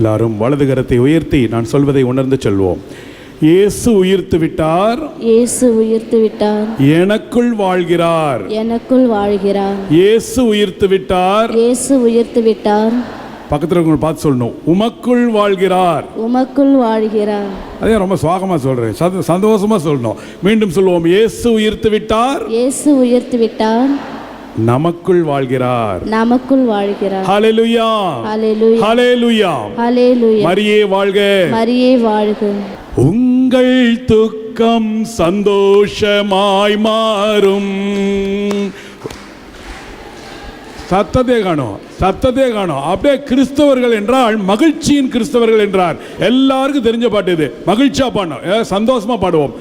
எல்லாரும் வலது கரத்தை உயர்த்தி நான் சொல்வதை உணர்ந்து சொல்வோம். இயேசு உயிர்த்து விட்டார். இயேசு உயிர்த்து விட்டார். எனக்குள் வாழ்கிறார். எனக்குள் வாழ்கிறார். இயேசு உயிர்த்து விட்டார். இயேசு உயிர்த்து விட்டார். பக்கத்தில் இருக்கவங்க பார்த்து சொல்லணும். உமக்குள் வாழ்கிறார். உமக்குள் வாழ்கிறார். அதே ரொம்ப சுவாகமாக சொல்கிறேன் சந்த சந்தோஷமாக சொல்லணும். மீண்டும் சொல்லுவோம் இயேசு உயிர்த்து விட்டார். இயேசு உயிர்த்து விட்டார். நமக்குள் வாழ்கிறார். நமக்குள் வாழ்கிறார். ஹalleluya ஹalleluya ஹalleluya ஹalleluya மரியே வாழ்க. மரியே வாழ்க. உங்கள் துக்கம் சந்தோஷமாய் மாறும். சத்தத்தை காணும் சத்தத்தை காணும். அப்படியே கிறிஸ்தவர்கள் என்றால் மகிழ்ச்சியின் கிறிஸ்தவர்கள் என்றார். எல்லாருக்கும் தெரிஞ்ச பாட்டு இது. மகிழ்ச்சியா பாடணும். சந்தோஷமா பாடுவோம்.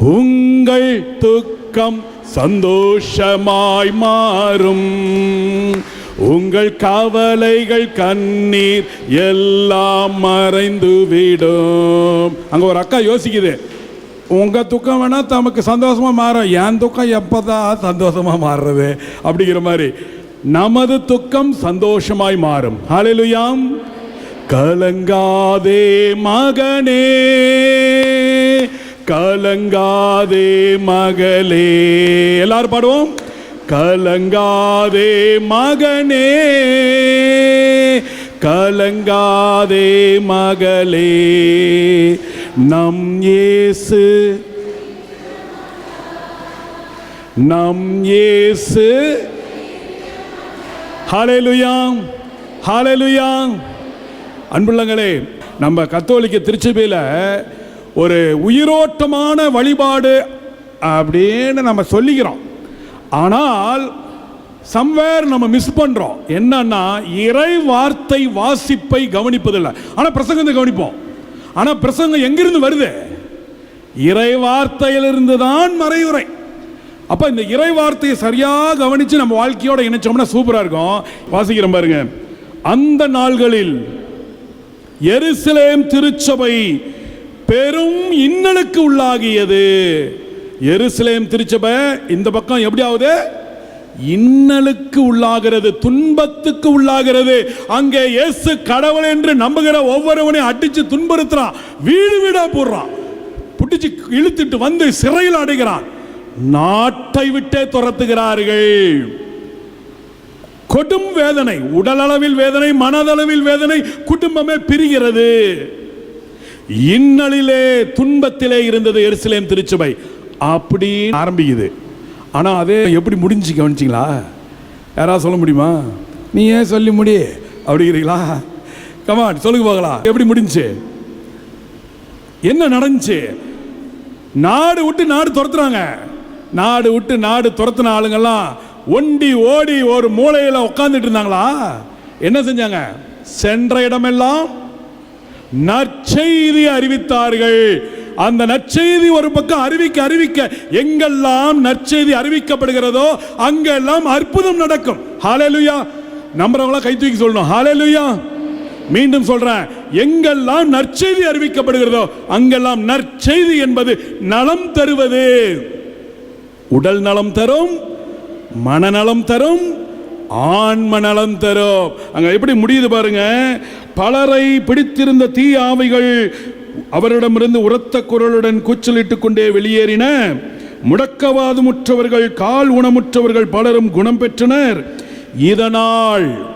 உங்கள் துக்கம் துக்கம் சந்தோஷமாய் மாறும். உங்கள் கவலைகள் கண்ணீர் எல்லாம் மறைந்து விடும் அங்க ஒரு அக்கா யோசிக்குது. உங்க துக்கம் வேணா தமக்கு சந்தோஷமா மாறும். என் துக்கம் எப்பதான் சந்தோஷமா மாறுறது? அப்படிங்கிற மாதிரி. நமது துக்கம் சந்தோஷமாய் மாறும். ஹalleluyaம் கலங்காதே மகனே. கலங்காதே மகளே. எல்லாரும் பாடுவோம். கலங்காதே மகனே. கலங்காதே மகளே. நம் இயேசு. நம் இயேசு. ஹalleluya. ஹalleluya. அன்புள்ளங்களே நம்ம கத்தோலிக்க திருச்சபையில் ஒரு உயிரோட்டமான வழிபாடு அப்படின்னு நம்ம சொல்லிக்கிறோம். ஆனால் சம்வேர் நம்ம மிஸ் பண்றோம். என்னன்னா இறை வார்த்தை வாசிப்பை கவனிப்பதில்லை. ஆனால் பிரசங்கத்தை கவனிப்போம். ஆனால் பிரசங்கம் எங்கிருந்து வருது? இறை வார்த்தையிலிருந்து தான் மறையுறை. அப்ப இந்த இறை வார்த்தையை சரியாக கவனிச்சு நம்ம வாழ்க்கையோட இணைச்சோம்னா சூப்பரா இருக்கும். வாசிக்கிறோம் பாருங்க. அந்த நாள்களில் எருசலேம் திருச்சபை பெரும் இன்னலுக்கு உள்ளாகியது. எருசலேம் திருச்சபை இந்த பக்கம் எப்படியாவது இன்னலுக்கு உள்ளாகிறது துன்பத்துக்கு உள்ளாகிறது. அங்கே இயேசு கடவுள் என்று நம்புகிற ஒவ்வொருவனையும் அடிச்சு துன்புறுத்துறான். வீடு வீடா போடுறான். புட்டிச்சு இழுத்துட்டு வந்து சிறையில் அடைகிறான். நாட்டை விட்டே துரத்துகிறார்கள். கொடும் வேதனை உடலளவில் வேதனை மனதளவில் வேதனை குடும்பமே பிரிகிறது. இன்னலிலே துன்பத்திலே இருந்தது எருசலேம் திருச்சபை. அப்படி ஆரம்பிக்குது. ஆனால் அதே எப்படி முடிஞ்சு கவனிச்சிங்களா? யாராவது சொல்ல முடியுமா? நீ ஏன் சொல்லி முடி? அப்படிங்கிறீங்களா? கமான் சொல்லுங்க பார்க்கலாம் எப்படி முடிஞ்சுச்சு? என்ன நடந்துச்சு? நாடு விட்டு நாடு துரத்துறாங்க. நாடு விட்டு நாடு துரத்துன ஆளுங்கெல்லாம் ஒண்டி ஓடி ஒரு மூலையில் உட்காந்துட்டு இருந்தாங்களா? என்ன செஞ்சாங்க? சென்ற இடமெல்லாம் நற்செய்தி அறிவித்தார்கள். அந்த நற்செய்தி ஒரு பக்கம் அறிவிக்க அறிவிக்க எங்கெல்லாம் நற்செய்தி அறிவிக்கப்படுகிறதோ அங்கெல்லாம் அற்புதம் நடக்கும். ஹாலேலுயா நம்புறவங்களா கை தூக்கி சொல்லணும். ஹாலேலுயா மீண்டும் சொல்றேன். எங்கெல்லாம் நற்செய்தி அறிவிக்கப்படுகிறதோ அங்கெல்லாம் நற்செய்தி என்பது நலம் தருவது. உடல் நலம் தரும் மனநலம் தரும் ஆன்ம நலம் தரும். அங்க எப்படி முடியுது பாருங்க? பலரை பிடித்திருந்த தீ ஆவிகள் அவரிடமிருந்து உரத்த குரலுடன் கூச்சலிட்டுக் கொண்டே வெளியேறின. முடக்கவாதமுற்றவர்கள் கால் உணமுற்றவர்கள் பலரும் குணம் பெற்றனர். இதனால்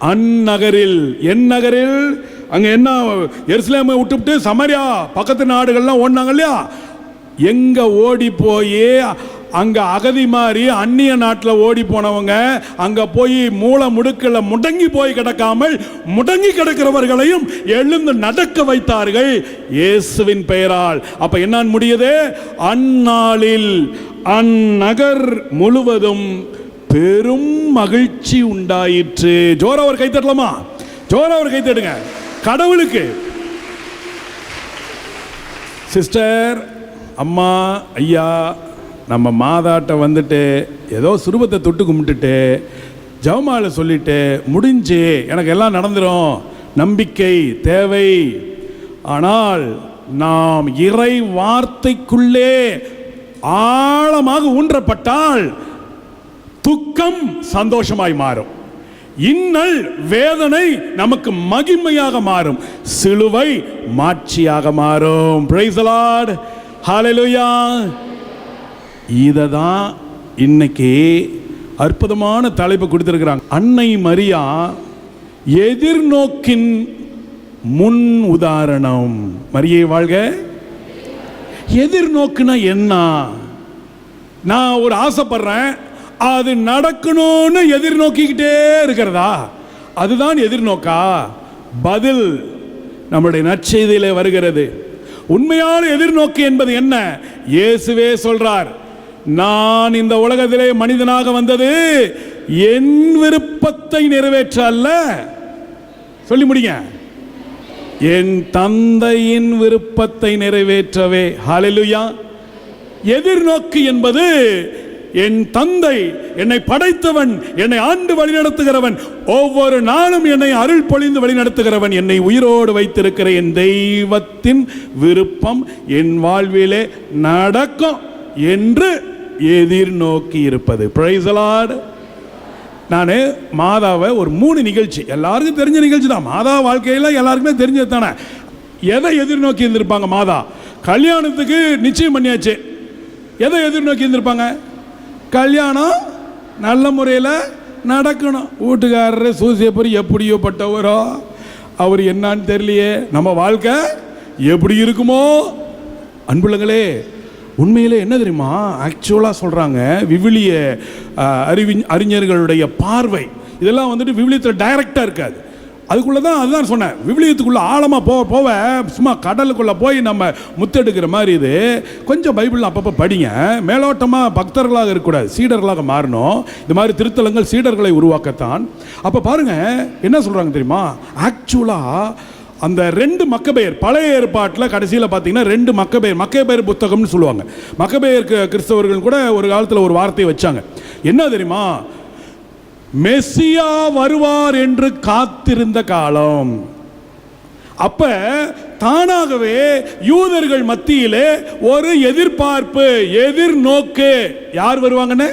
அந்நகரில் என் நகரில் அங்க என்ன எருசலேமை விட்டுவிட்டு சமரியா பக்கத்து நாடுகள்லாம் ஓடினாங்க இல்லையா? எங்க ஓடி போய் அங்க அகதி மாதிரி அந்நிய நாட்டில் ஓடி போனவங்க அங்க போய் மூளை முடுக்கில் முடங்கி போய் கிடக்காமல் முடங்கி கிடக்கிறவர்களையும் எழுந்து நடக்க வைத்தார்கள் இயேசுவின் பெயரால். அப்ப என்ன முடியுது? அந்நாளில் அந்நகர் முழுவதும் பெரும் மகிழ்ச்சி உண்டாயிற்று. ஜோர அவர் கை தட்டலாமா? ஜோர ஒரு கை தட்டுங்க. கடவுளுக்கு. சிஸ்டர் அம்மா ஐயா நம்ம மாதாட்ட வந்துட்டு ஏதோ சுரூபத்தை தொட்டு கும்பிட்டுட்டு ஜவமாலை சொல்லிட்டு முடிஞ்சு எனக்கு எல்லாம் நடந்துடும் நம்பிக்கை தேவை. ஆனால் நாம் இறை வார்த்தைக்குள்ளே ஆழமாக ஊன்றப்பட்டால் துக்கம் சந்தோஷமாய் மாறும். இன்னல் வேதனை நமக்கு மகிமையாக மாறும். சிலுவை மாட்சியாக மாறும். பிரைசலாட் ஹாலலுயா இதை தான் இன்னைக்கு அற்புதமான தலைப்பு கொடுத்துருக்குறாங்க. அன்னை மரியா எதிர்நோக்கின் முன் உதாரணம். மரியை வாழ்க. எதிர்நோக்குனா என்ன? நான் ஒரு ஆசைப்படுறேன். அது நடக்கணும்னு எதிர்நோக்கிக்கிட்டே இருக்கிறதா? அதுதான் எதிர்நோக்கா? பதில் நம்முடைய நற்செய்தியிலே வருகிறது. உண்மையான எதிர்நோக்கு என்பது என்ன? இயேசுவே சொல்றார் நான் இந்த உலகத்திலே மனிதனாக வந்தது என் விருப்பத்தை நிறைவேற்ற அல்ல. சொல்லி முடிங்க. என் தந்தையின் விருப்பத்தை நிறைவேற்றவே. ஹalleluya. எதிர்நோக்கு என்பது என் தந்தை என்னை படைத்தவன் என்னை ஆண்டு வழிநடத்துகிறவன் ஒவ்வொரு நாளும் என்னை அருள் பொழிந்து வழிநடத்துகிறவன் என்னை உயிரோடு வைத்திருக்கிற என் தெய்வத்தின் விருப்பம் என் வாழ்விலே நடக்கும் என்று எதிர்நோக்கி இருப்பது. பிரைசலாடு நான் மாதாவை ஒரு மூணு நிகழ்ச்சி எல்லாருக்கும் தெரிஞ்ச நிகழ்ச்சி தான். மாதா வாழ்க்கையில் எல்லாருக்குமே தெரிஞ்சது தானே. எதை எதிர்நோக்கி இருந்திருப்பாங்க மாதா? கல்யாணத்துக்கு நிச்சயம் பண்ணியாச்சு. எதை எதிர்நோக்கி இருந்திருப்பாங்க? கல்யாணம் நல்ல முறையில் நடக்கணும். வீட்டுக்காரரு சூசியப்பர் எப்படியோ பட்டவரோ. அவர் என்னான்னு தெரியலையே. நம்ம வாழ்க்கை எப்படி இருக்குமோ? அன்புள்ளங்களே உண்மையில் என்ன தெரியுமா? ஆக்சுவலாக சொல்கிறாங்க விவிலிய அறிவி அறிஞர்களுடைய பார்வை. இதெல்லாம் வந்துட்டு விவிலியத்தில் டைரக்டாக இருக்காது அதுக்குள்ளே தான் அதுதான் சொன்னேன். விவிலியத்துக்குள்ளே ஆழமாக போக போக சும்மா கடலுக்குள்ளே போய் நம்ம முத்தெடுக்கிற மாதிரி இது. கொஞ்சம் பைபிள் அப்பப்போ படிங்க. மேலோட்டமாக பக்தர்களாக இருக்கக்கூடாது. சீடர்களாக மாறணும். இந்த மாதிரி திருத்தலங்கள் சீடர்களை உருவாக்கத்தான். அப்போ பாருங்கள் என்ன சொல்கிறாங்க தெரியுமா? ஆக்சுவலாக அந்த ரெண்டு மக்கபெயர் பழைய ஏற்பாட்டில் கடைசியில் பார்த்தீங்கன்னா ரெண்டு மக்கபெயர் மக்கபெயர் புத்தகம்னு சொல்லுவாங்க. மக்கபெயர் கிறிஸ்தவர்கள் கூட ஒரு காலத்தில் ஒரு வார்த்தையை வச்சாங்க. என்ன தெரியுமா? மெஸ்ஸியா வருவார் என்று காத்திருந்த காலம். அப்ப தானாகவே யூதர்கள் மத்தியிலே ஒரு எதிர்பார்ப்பு எதிர்நோக்கு. யார் வருவாங்கன்னு?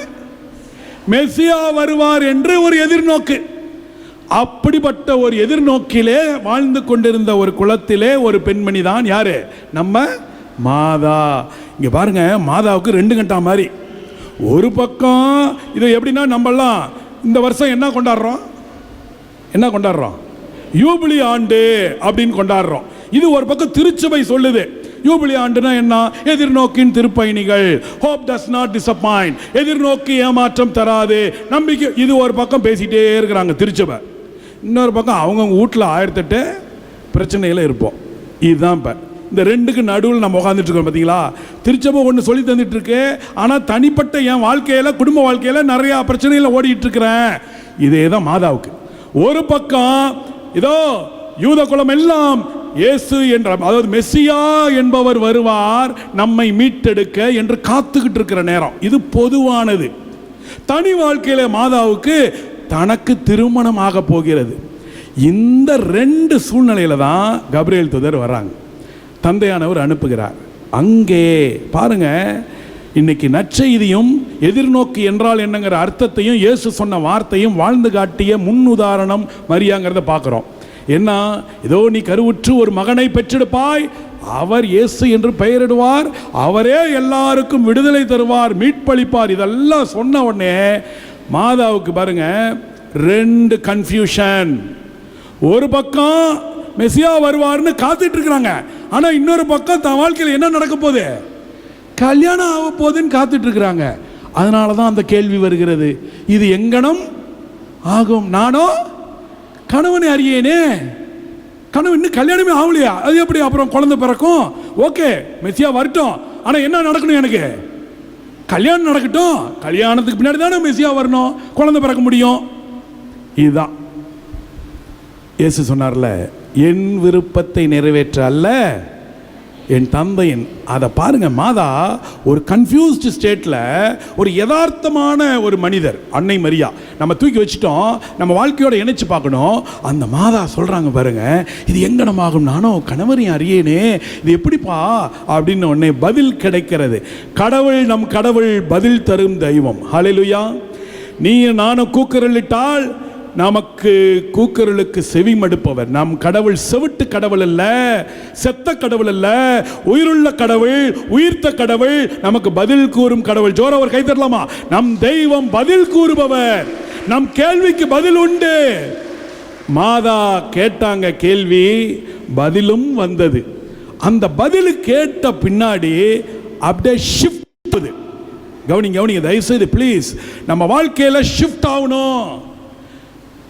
மெஸ்ஸியா வருவார் என்று ஒரு எதிர்நோக்கு. அப்படிப்பட்ட ஒரு எதிர்நோக்கிலே வாழ்ந்து கொண்டிருந்த ஒரு குளத்திலே ஒரு பெண்மணி தான் யாரு? நம்ம மாதா. இங்க பாருங்க மாதாவுக்கு ரெண்டு கண்டா மாதிரி ஒரு பக்கம் இது எப்படின்னா நம்மலாம் இந்த வருஷம் என்ன கொண்டாடுறோம்? என்ன கொண்டாடுறோம்? யூபிலி ஆண்டு அப்படின்னு கொண்டாடுறோம். இது ஒரு பக்கம் திருச்சபை சொல்லுது. யூபிலி ஆண்டுனா என்ன? எதிர்நோக்கின் திருப்பயணிகள். ஹோப் டஸ் நாட் டிசப்பாயிண்ட் எதிர்நோக்கி ஏமாற்றம் தராது. நம்பிக்கை இது ஒரு பக்கம் பேசிட்டே இருக்கிறாங்க திருச்சபை. இன்னொரு பக்கம் அவங்கவுங்க வீட்டில் ஆயிரத்தெட்டு பிரச்சனையில் இருப்போம். இதுதான் இப்போ. இந்த ரெண்டுக்கு நடுவில் நம்ம உட்காந்துட்டு இருக்கோம் பார்த்தீங்களா திருச்சபை ஒன்று சொல்லி தந்துட்டு இருக்கேன் ஆனால் தனிப்பட்ட என் வாழ்க்கையில் குடும்ப வாழ்க்கையில் நிறையா பிரச்சனைகளை ஓடிட்டு இருக்கிறேன். இதே தான் மாதாவுக்கு. ஒரு பக்கம் இதோ யூத குலம் எல்லாம் இயேசு என்ற அதாவது மெஸ்ஸியா என்பவர் வருவார் நம்மை மீட்டெடுக்க என்று காத்துக்கிட்டு இருக்கிற நேரம். இது பொதுவானது. தனி வாழ்க்கையில் மாதாவுக்கு தனக்கு திருமணம் ஆக போகிறது. இந்த ரெண்டு சூழ்நிலையில தான் கபிரியேல் துதர் வர்றாங்க. தந்தையானவர் அனுப்புகிறார். அங்கே பாருங்க இன்னைக்கு நற்செய்தியும் எதிர்நோக்கு என்றால் என்னங்கிற அர்த்தத்தையும் இயேசு சொன்ன வார்த்தையும் வாழ்ந்து காட்டிய முன் உதாரணம் மரியாங்கிறத பார்க்குறோம். என்ன ஏதோ நீ கருவுற்று ஒரு மகனை பெற்றெடுப்பாய் அவர் இயேசு என்று பெயரிடுவார் அவரே எல்லாருக்கும் விடுதலை தருவார் மீட்பளிப்பார் இதெல்லாம் சொன்ன உடனே மாதாவுக்கு பாருங்க ரெண்டு கன்ஃபியூஷன் ஒரு பக்கம் மெசியா வருவார்னு காத்துட்டு இருக்கிறாங்க ஆனா இன்னொரு பக்கம் தன் வாழ்க்கையில் என்ன நடக்க போகுது? கல்யாணம் ஆக போகுதுன்னு காத்துட்டு இருக்கிறாங்க அதனால தான் அந்த கேள்வி வருகிறது. இது எங்கனம்? ஆகும். நானோ? கணவனை அறியேனே. கணவன் இன்னும் கல்யாணமே ஆகலையா? அது எப்படி? அப்புறம் குழந்தை பிறக்கும். ஓகே மெஸ்ஸியா வரட்டும். ஆனா என்ன நடக்கணும் எனக்கு? கல்யாணம் நடக்கட்டும். கல்யாணத்துக்கு பின்னாடி தானே மெஸ்ஸியா வரணும். குழந்தை பிறக்க முடியும். இதுதான். இயேசு சொன்னார்ல என் விருப்பத்தை நிறைவேற்ற அல்ல. என் தந்தையின் அதை பாருங்க மாதா ஒரு கன்ஃபியூஸ்டு ஸ்டேட்டில் ஒரு யதார்த்தமான ஒரு மனிதர் அன்னை மரியா. நம்ம தூக்கி வச்சுட்டோம் நம்ம வாழ்க்கையோட இணைச்சு பார்க்கணும். அந்த மாதா சொல்கிறாங்க பாருங்க இது எங்கனமாகும்? நானும் கணவரையும் அறியேனே. இது எப்படிப்பா? அப்படின்னு உடனே பதில் கிடைக்கிறது. கடவுள் நம் கடவுள் பதில் தரும் தெய்வம். ஹalleluya நீ நானும் கூக்குரலிட்டால் நமக்கு கூக்குரலுக்கு செவி மடுப்பவர் நம் கடவுள் செவிட்டு கடவுள் அல்ல செத்த கடவுள் அல்ல உயிருள்ள கடவுள் உயிர்த்த கடவுள் நமக்கு பதில் கூறும் கடவுள். ஜோரவர் கை தரலாமா? நம் தெய்வம் பதில் கூறுபவர். நம் கேள்விக்கு பதில் உண்டு. மாதா கேட்டாங்க கேள்வி பதிலும் வந்தது. அந்த பதில் கேட்ட பின்னாடி அப்படியே ஷிஃப்ட் கவனிங்க கவனிங்க தயவுசெய்து ப்ளீஸ் நம்ம வாழ்க்கையில் ஷிஃப்ட் ஆகணும்.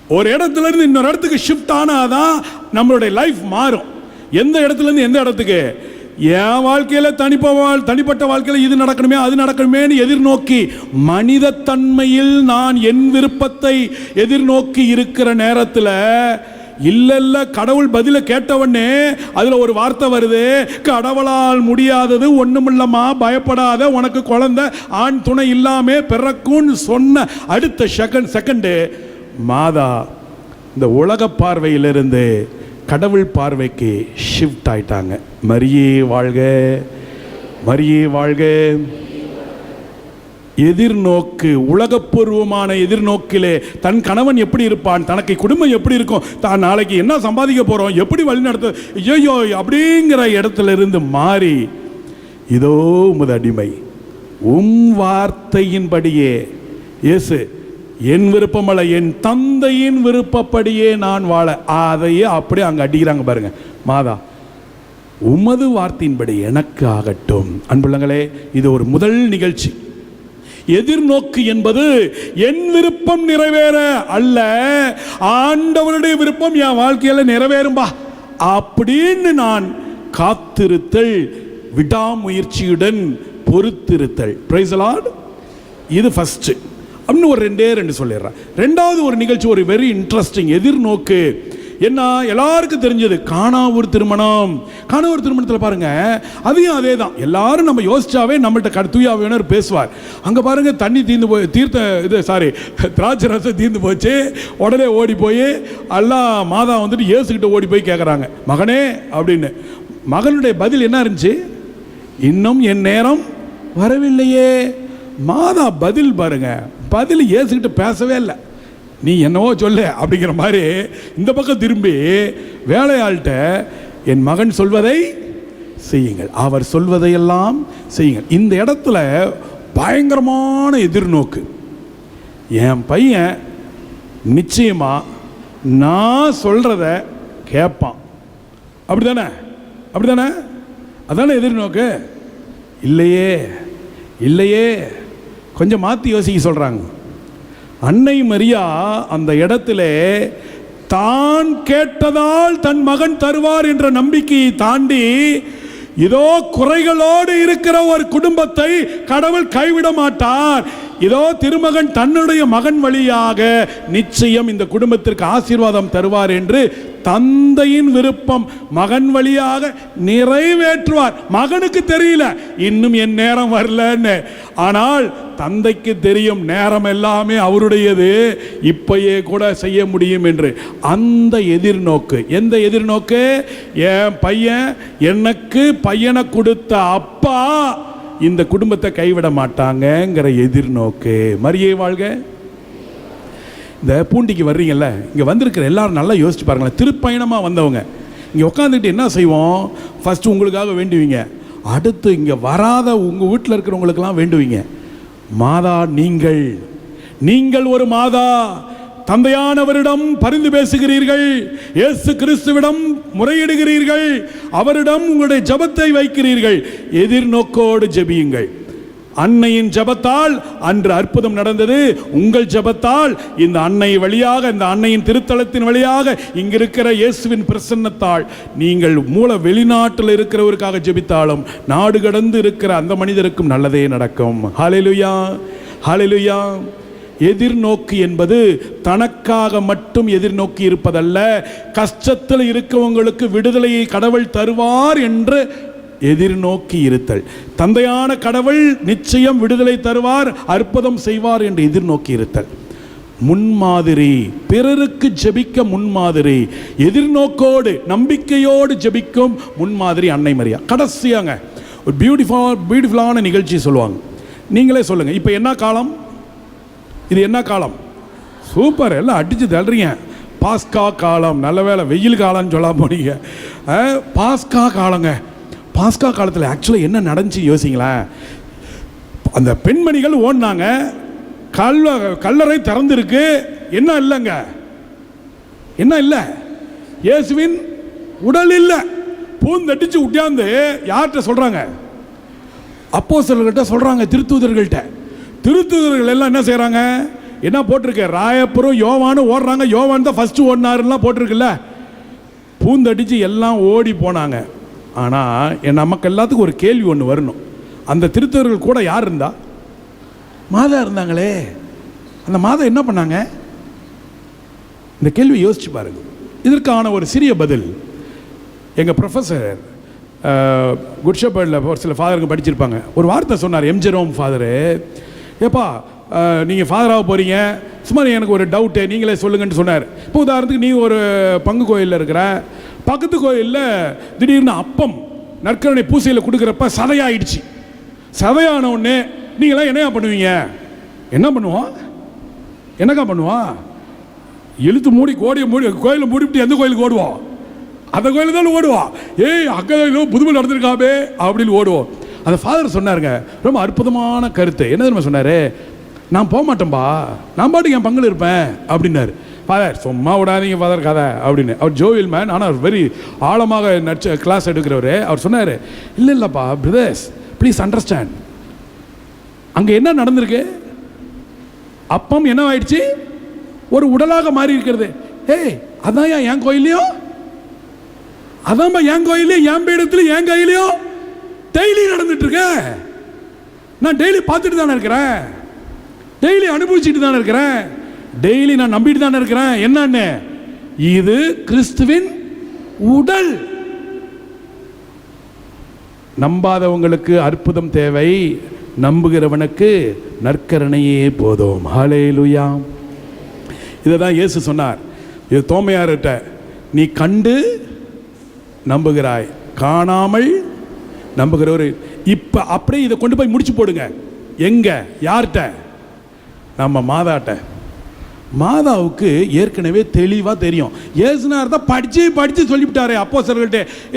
ஒரு இடத்துல இருந்து இன்னொரு இடத்துக்கு ஷிஃப்ட் ஆனாதான் நம்மளுடைய லைஃப் மாறும். எந்த இடத்துல இருந்து எந்த இடத்துக்கு? என் வாழ்க்கையில் தனிப்பவாழ் தனிப்பட்ட வாழ்க்கையில் இது நடக்கணுமே அது நடக்கணுமேன்னு எதிர்நோக்கி மனித தன்மையில் நான் என் விருப்பத்தை எதிர்நோக்கி இருக்கிற நேரத்தில் இல்ல கடவுள் பதில கேட்டவொடனே அதுல ஒரு வார்த்தை வருது. கடவுளால் முடியாதது ஒண்ணுமில்லம்மா பயப்படாத உனக்கு குழந்தை ஆண் துணை இல்லாமே பிறக்கும்னு சொன்ன அடுத்த செகண்ட் செகண்டு மாதா இந்த உலக பார்வையிலிருந்து கடவுள் பார்வைக்கு ஷிஃப்ட் ஆயிட்டாங்க. மரியே வாழ்க மரியே வாழ்க. எதிர்நோக்கு உலகப்பூர்வமான எதிர்நோக்கிலே தன் கணவன் எப்படி இருப்பான் தனக்கு குடும்பம் எப்படி இருக்கும் தான் நாளைக்கு என்ன சம்பாதிக்க போறோம் எப்படி வழிநடத்த ஐயோ அப்படிங்கிற இடத்துல இருந்து மாறி இதோ உமது அடிமை உம் வார்த்தையின்படியே இயேசு என் விருப்பமல்ல என் தந்தையின் விருப்பப்படியே நான் வாழ. அதையே அப்படியே அங்கே அடிக்கிறாங்க பாருங்க. மாதா உமது வார்த்தையின்படி எனக்கு ஆகட்டும். அன்புள்ளங்களே இது ஒரு முதல் நிகழ்ச்சி. எதிர்நோக்கு என்பது என் விருப்பம் நிறைவேற அல்ல ஆண்டவருடைய விருப்பம் என் வாழ்க்கையில் நிறைவேறும்பா. அப்படின்னு நான் காத்திருத்தல் விடாமுயற்சியுடன் பொறுத்திருத்தல். பிரைஸ் இது ஃபஸ்ட்டு அப்படின்னு ஒரு ரெண்டே ரெண்டு சொல்லிடுறேன் ரெண்டாவது ஒரு நிகழ்ச்சி ஒரு வெரி இன்ட்ரெஸ்டிங் எதிர்நோக்கு. என்ன எல்லாருக்கும் தெரிஞ்சது காணாவூர் திருமணம். காணாவூர் திருமணத்தில் பாருங்க அதையும் அதே தான் எல்லாரும் நம்ம யோசிச்சாவே நம்மள்ட்ட தூயா தூயாவினர் பேசுவார். அங்கே பாருங்க தண்ணி தீர்ந்து போய் தீர்த்த இது சாரி திராட்சை ரசம் தீர்ந்து போச்சு. உடனே ஓடி போய் எல்லாம் மாதா வந்துட்டு ஏசுக்கிட்ட ஓடி போய் கேட்குறாங்க மகனே அப்படின்னு. மகனுடைய பதில் என்ன இருந்துச்சு? இன்னும் என் நேரம் வரவில்லையே. மாதா பதில் பாருங்கள் பதில் ஏசுக்கிட்டு பேசவே இல்லை. நீ என்னவோ சொல்லு அப்படிங்கிற மாதிரி இந்த பக்கம் திரும்பி வேலையாள்கிட்ட என் மகன் சொல்வதை செய்யுங்கள். அவர் சொல்வதையெல்லாம் செய்யுங்கள். இந்த இடத்துல பயங்கரமான எதிர்நோக்கு. என் பையன் நிச்சயமாக நான் சொல்கிறத கேட்பான் அப்படி தானே அப்படி தானே அதானே எதிர்நோக்கு? இல்லையே. இல்லையே. கொஞ்சம் மாற்றி யோசிக்க சொல்கிறாங்க அன்னை மரியா அந்த இடத்துல தான் கேட்டதால் தன் மகன் தருவார் என்ற நம்பிக்கையை தாண்டி இதோ குறைகளோடு இருக்கிற ஒரு குடும்பத்தை கடவுள் கைவிட மாட்டார். இதோ திருமகன் தன்னுடைய மகன் வழியாக நிச்சயம் இந்த குடும்பத்திற்கு ஆசீர்வாதம் தருவார் என்று தந்தையின் விருப்பம். மகன் வழியாக நிறைவேற்றுவார். மகனுக்கு தெரியல இன்னும் என் நேரம் வரலன்னு. ஆனால் தந்தைக்கு தெரியும் நேரம் எல்லாமே அவருடையது. இப்பயே கூட செய்ய முடியும் என்று. அந்த எதிர்நோக்கு எந்த எதிர்நோக்கு? என் பையன் எனக்கு பையனை கொடுத்த அப்பா. இந்த குடும்பத்தை கைவிட மாட்டாங்கங்கிற எதிர்நோக்கு மரியே வாழ்க. இந்த பூண்டிக்கு வர்றீங்கல்ல இங்கே வந்திருக்கிற எல்லாரும் நல்லா யோசிச்சு பாருங்களேன். திருப்பயணமாக வந்தவங்க. இங்கே உட்காந்துட்டு என்ன செய்வோம்? ஃபஸ்ட்டு உங்களுக்காக வேண்டுவீங்க. அடுத்து இங்கே வராத உங்கள் வீட்டில் இருக்கிறவங்களுக்கெல்லாம் வேண்டுவீங்க. மாதா நீங்கள். நீங்கள் ஒரு மாதா. தந்தையானவரிடம் பரிந்து பேசுகிறீர்கள் இயேசு கிறிஸ்துவிடம் முறையிடுகிறீர்கள் அவரிடம் உங்களுடைய ஜெபத்தை வைக்கிறீர்கள். எதிர்நோக்கோடு ஜெபியுங்கள். அன்னையின் ஜெபத்தால் அன்று அற்புதம் நடந்தது. உங்கள் ஜெபத்தால் இந்த அன்னை வழியாக இந்த அன்னையின் திருத்தலத்தின் வழியாக இங்கிருக்கிற இயேசுவின் பிரசன்னத்தால் நீங்கள் மூல வெளிநாட்டில் இருக்கிறவருக்காக ஜெபித்தாலும் நாடு கடந்து இருக்கிற அந்த மனிதருக்கும் நல்லதே நடக்கும். ஹalleluya ஹalleluya எதிர்நோக்கு என்பது தனக்காக மட்டும் எதிர்நோக்கி இருப்பதல்ல கஷ்டத்தில் இருக்கவங்களுக்கு விடுதலையை கடவுள் தருவார் என்று எதிர்நோக்கி இருத்தல். தந்தையான கடவுள் நிச்சயம் விடுதலை தருவார் அற்புதம் செய்வார் என்று எதிர்நோக்கி இருத்தல். முன்மாதிரி பிறருக்கு ஜெபிக்க முன்மாதிரி எதிர்நோக்கோடு நம்பிக்கையோடு ஜெபிக்கும் முன்மாதிரி அன்னை மரியா. கடைசியாங்க ஒரு பியூட்டிஃபுல் பியூட்டிஃபுல்லான நிகழ்ச்சி சொல்லுவாங்க. நீங்களே சொல்லுங்கள் இப்போ என்ன காலம்? இது என்ன காலம்? சூப்பர் எல்லாம் அடித்து தள்ளுறீங்க. பாஸ்கா காலம் நல்ல வேளை வெயில் காலம்னு சொல்ல போனீங்க பாஸ்கா காலங்க. பாஸ்கா காலத்தில் ஆக்சுவலாக என்ன நடந்துச்சு யோசிங்களேன். அந்த பெண்மணிகள் ஓடினாங்க. கல்ல கல்லறை திறந்துருக்கு. என்ன இல்லைங்க? என்ன இல்லை? இயேசுவின் உடல் இல்லை. பூந்தடிச்சு உட்காந்து யார்கிட்ட சொல்கிறாங்க அப்போ சொல்கிறாங்க திருத்தூதர்கள்ட்ட. திருத்துதர்கள் எல்லாம் என்ன செய்கிறாங்க என்ன போட்டிருக்கு? ராயப்பரும் யோவானும் ஓடுறாங்க. யோவான் தான் ஃபர்ஸ்ட் ஓடினாருலாம் போட்டிருக்குல்ல. பூந்தடிச்சு எல்லாம் ஓடி போனாங்க. ஆனால் என் நமக்கு எல்லாத்துக்கும் ஒரு கேள்வி ஒன்று வரணும். அந்த திருத்தவர்கள் கூட யார் இருந்தா? மாதா இருந்தாங்களே. அந்த மாதா என்ன பண்ணாங்க? இந்த கேள்வி யோசிச்சு பாருங்க. இதற்கான ஒரு சிறிய பதில். எங்கள் ப்ரொஃபஸர் குட்ஷப்பேர்டில் ஒரு சில ஃபாதருங்க படிச்சிருப்பாங்க. ஒரு வார்த்தை சொன்னார் எம்ஜெரோம் ஃபாதரு ஏப்பா நீங்கள் ஃபாதராக போகிறீங்க சும்மா எனக்கு ஒரு டவுட்டு நீங்களே சொல்லுங்கன்னு சொன்னார். இப்போ உதாரணத்துக்கு நீ ஒரு பங்கு கோயிலில் இருக்கிற பக்கத்து கோயிலில் திடீர்னு அப்பம் நற்கரணை பூசையில் கொடுக்குறப்ப சதையாயிடுச்சு. சதையான உடனே நீங்களாம் என்னையா பண்ணுவீங்க? என்ன பண்ணுவோம்? என்னக்கா பண்ணுவோம்? எழுத்து மூடி கோடியை மூடி கோயிலை மூடிவிட்டு எந்த கோயிலுக்கு ஓடுவோம்? அந்த கோயிலுக்கு தான் ஓடுவோம். ஏய் அக்கதையிலும் புதுமை நடந்திருக்காமே அப்படின்னு ஓடுவோம். அந்த ஃபாதர் சொன்னாருங்க ரொம்ப அற்புதமான கருத்து. என்ன தெரியுமா சொன்னார்? நான் போக மாட்டேன்பா நான் பாட்டுக்கு என் பங்கில் இருப்பேன். அப்படின்னாரு. ஃபாதர் சும்மா விடாதீங்க ஃபாதர் கதை. அப்படின்னு. அவர் ஜோவில் மேன் ஆனால் வெரி ஆழமாக நடிச்ச கிளாஸ் எடுக்கிறவர். அவர் சொன்னார் இல்லை இல்லைப்பா பிரதர்ஸ் ப்ளீஸ் அண்டர்ஸ்டாண்ட் அங்கே என்ன நடந்திருக்கு? அப்பம் என்ன ஆயிடுச்சு ஒரு உடலாக மாறி இருக்கிறது ஏய் அதான் என் கோயிலையும் அதான்பா என் கோயிலையும் என் பீடத்துலையும் என் கையிலையும்? டெய்லி நடந்துட்டு இருக்க நான் டெய்லி பார்த்துட்டு தானே இருக்கிறேன். டெய்லி அனுபவிச்சுட்டு தானே இருக்கிறேன். டெய்லி நான் நம்பிட்டு தானே இருக்கிறேன். என்னன்னு? இது கிறிஸ்துவின் உடல். நம்பாதவங்களுக்கு அற்புதம் தேவை. நம்புகிறவனுக்கு நற்கரணையே போதும். ஹalleluya இதை தான் இயேசு சொன்னார். இது தோமையார்கிட்ட நீ கண்டு நம்புகிறாய். காணாமல் நம்புகிறவர் இப்போ அப்படியே இதை கொண்டு போய் முடிச்சு போடுங்க. எங்கே? யார்கிட்ட? நம்ம மாதாட்ட. மாதாவுக்கு ஏற்கனவே தெளிவாக தெரியும். ஏசுனார் தான் படித்து படித்து சொல்லிவிட்டாரே அப்போ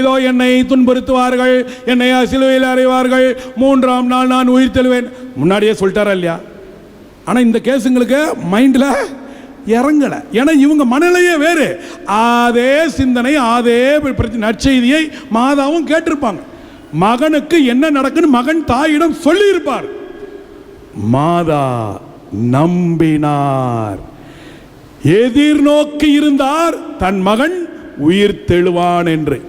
இதோ என்னை துன்புறுத்துவார்கள் என்னை சிலுவையில் அறைவார்கள். மூன்றாம் நாள் நான் உயிர் தெழுவேன். முன்னாடியே சொல்லிட்டாரா இல்லையா? ஆனால் இந்த கேஸுங்களுக்கு மைண்டில் இறங்கலை. ஏன்னா இவங்க மனநிலையே வேறு. அதே சிந்தனை அதே நற்செய்தியை மாதாவும் கேட்டிருப்பாங்க. மகனுக்கு என்ன நடக்குன்னு மகன் தாயிடம் சொல்லியிருப்பார். மாதா நம்பினார். எதிர்நோக்கி இருந்தார் தன் மகன் உயிர் தெழுவான் என்று.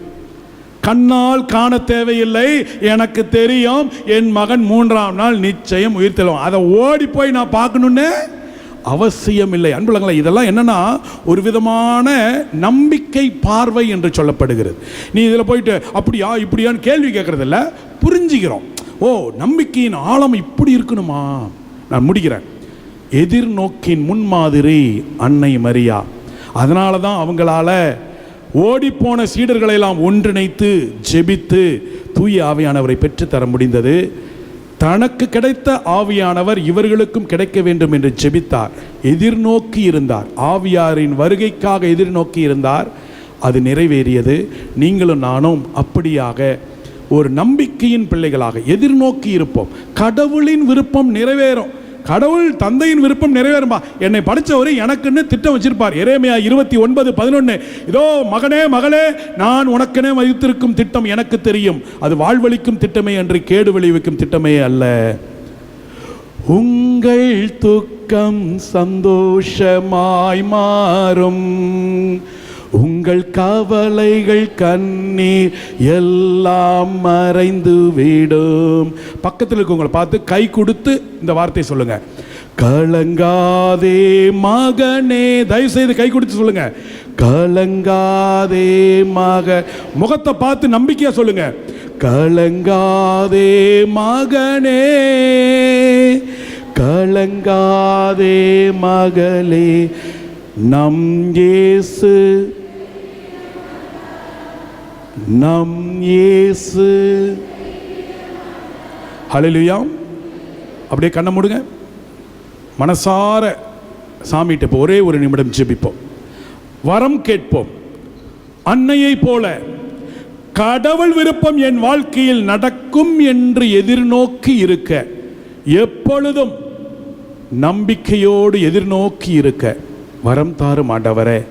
கண்ணால் காண தேவையில்லை எனக்கு தெரியும் என் மகன் மூன்றாம் நாள் நிச்சயம் உயிர் தெழுவான். அதை ஓடி போய் நான் பார்க்கணுன்னு அவசியம் இல்லை அன்புலங்களை இதெல்லாம் என்னன்னா ஒரு விதமான நம்பிக்கை பார்வை என்று சொல்லப்படுகிறது. நீ இதில் போயிட்டு அப்படியா இப்படியான்னு கேள்வி கேட்குறதில்ல புரிஞ்சுக்கிறோம். ஓ நம்பிக்கையின் ஆழம் இப்படி இருக்கணுமா? நான் முடிக்கிறேன். எதிர்நோக்கின் முன்மாதிரி அன்னை மரியா. அதனால தான் அவங்களால ஓடிப்போன சீடர்களை எல்லாம் ஒன்றிணைத்து ஜெபித்து தூய ஆவியானவரை பெற்றுத்தர முடிந்தது. தனக்கு கிடைத்த ஆவியானவர் இவர்களுக்கும் கிடைக்க வேண்டும் என்று ஜெபித்தார். எதிர்நோக்கி இருந்தார். ஆவியாரின் வருகைக்காக எதிர்நோக்கி இருந்தார். அது நிறைவேறியது. நீங்களும் நானும் அப்படியாக ஒரு நம்பிக்கையின் பிள்ளைகளாக எதிர்நோக்கி இருப்போம். கடவுளின் விருப்பம் நிறைவேறும். கடவுள் தந்தையின் விருப்பம் நிறைவேறும்பா. என்னை படித்தவர் எனக்குன்னு திட்டம் வச்சிருப்பார். இறைமையா இருபத்தி ஒன்பது பதினொன்று இதோ மகனே மகளே நான் உனக்கெனே வைத்திருக்கும் திட்டம் எனக்கு தெரியும். அது வாழ்வழிக்கும் திட்டமே அன்று கேடு விளைவிக்கும் திட்டமே அல்ல. உங்கள் துக்கம் சந்தோஷமாய் மாறும். உங்கள் கவலைகள் கண்ணீர் எல்லாம் மறைந்து விடும். பக்கத்தில் இருக்கவங்களை பார்த்து கை கொடுத்து இந்த வார்த்தையை சொல்லுங்க. கலங்காதே மகனே தயவு செய்து கை கொடுத்து சொல்லுங்க. கலங்காதே மக முகத்தை பார்த்து நம்பிக்கையா சொல்லுங்க. கலங்காதே மகனே கலங்காதே மகளே நம் இயேசு நம் இயேசு. ஹalleluya அப்படியே கண்ணை மூடுங்க. மனசார சாமிகிட்ட இப்போ ஒரே ஒரு நிமிடம் ஜெபிப்போம். வரம் கேட்போம். அன்னையை போல கடவுள் விருப்பம் என் வாழ்க்கையில் நடக்கும் என்று எதிர்நோக்கி இருக்க எப்பொழுதும் நம்பிக்கையோடு எதிர்நோக்கி இருக்க வரம் தாரும் ஆண்டவரே.